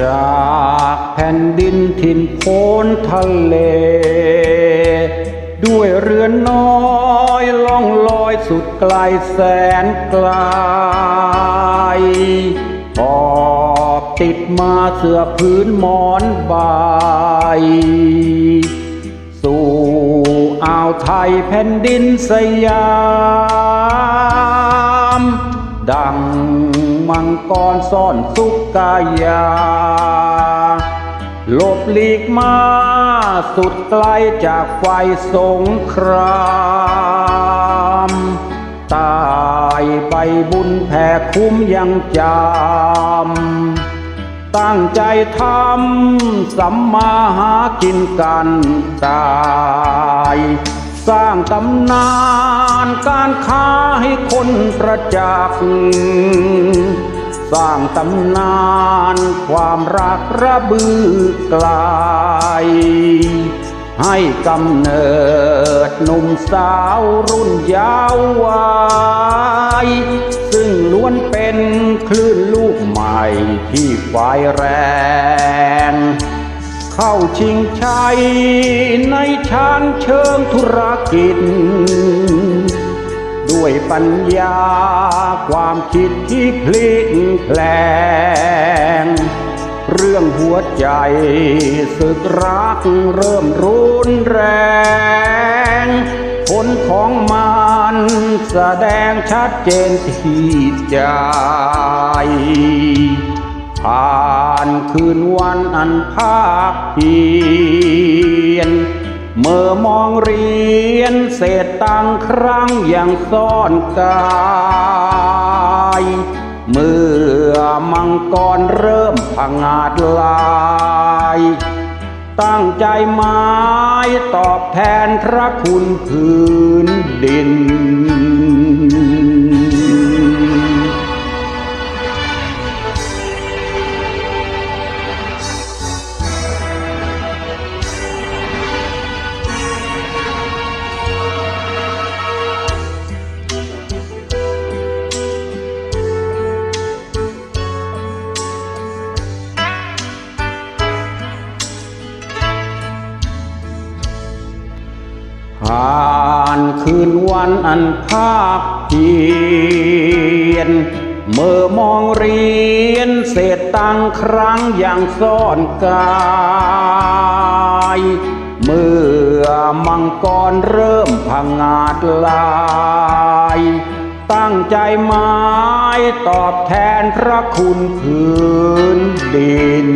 จากแผ่นดินถิ่นโพนทะเล ด้วยเรือนน้อยล่องลอยสุดไกลแสนไกลปอบติดมาเสื้อพื้นหมอนใบสู่อ่าวไทยแผ่นดินสยาม ดัง มังกรซ่อนสุกกายา หลบหลีกมาสุดไกลจากไฟสงครามตายไปบุญแผ่คุ้มยังจำ ตั้งใจทำสัมมาหากินกันตาย สร้างตำนานการค้าให้คนประจักษ์ สร้างตำนานความรักระบือกลาย ให้กำเนิดหนุ่มสาวรุ่นยาววัยซึ่งล้วนเป็นคลื่นลูกใหม่ที่ไฟแรง เข้าชิงชัยในชานเชิงธุรกิจ ด้วยปัญญาความคิดที่พลิกแปลง เรื่องหัวใจสึกรักเริ่มรุนแรงผลของมันแสดงชัดเจนที่ใจ ผ่านคืนวันอันภาคเพียน เมื่อมองเรียนเศษตังครั้งยังซ่อนกายเมื่อมังกรเริ่มพังอาจลาย ตั้งใจหมายตอบแทนพระคุณพื้นดิน ผ่านคืนวันอันภาคเพียน เมื่อมองเรียนเศษตังครั้งอยังซ่อนกาย เมื่อมังกรเริ่มพังอาจลาย ตั้งใจหมายตอบแทนพระคุณพื้นดิน